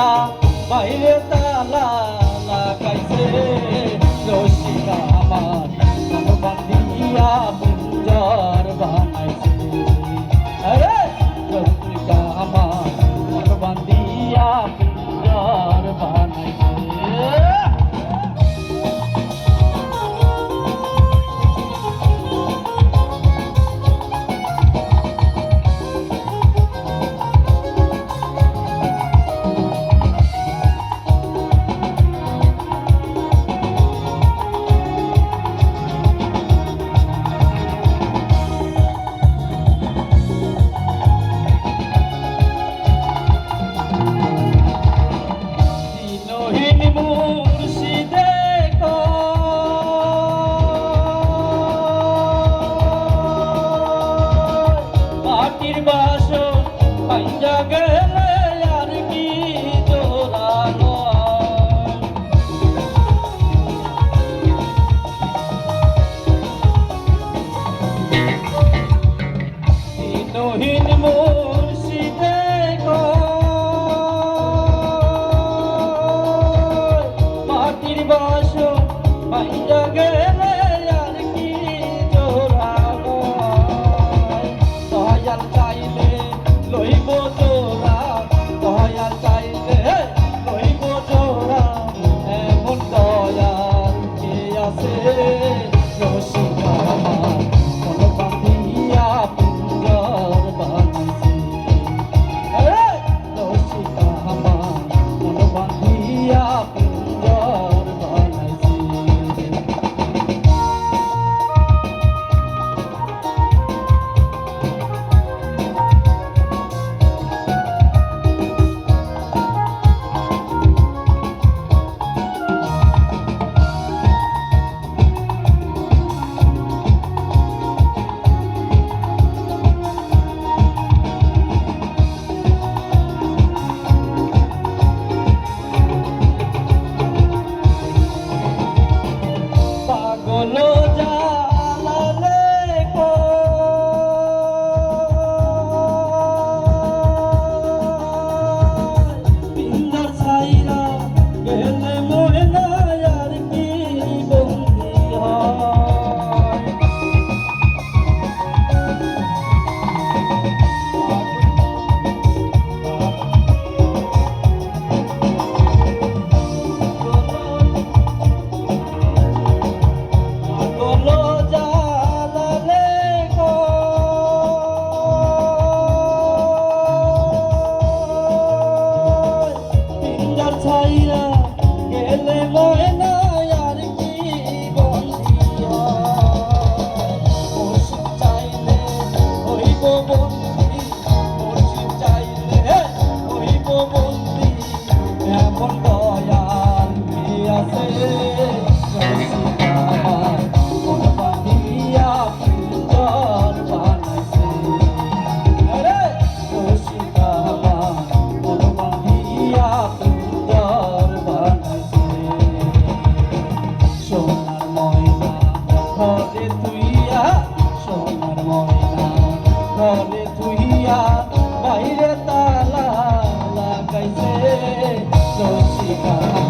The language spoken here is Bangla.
মেরা বাহে তালা লাগাইছে রসিকা আমার। বান্ধিয়া পুঞ্জর বানাইছে। আরে, রসিকা আমার বান্ধিয়া পুঞ্জর বানাইছে। não.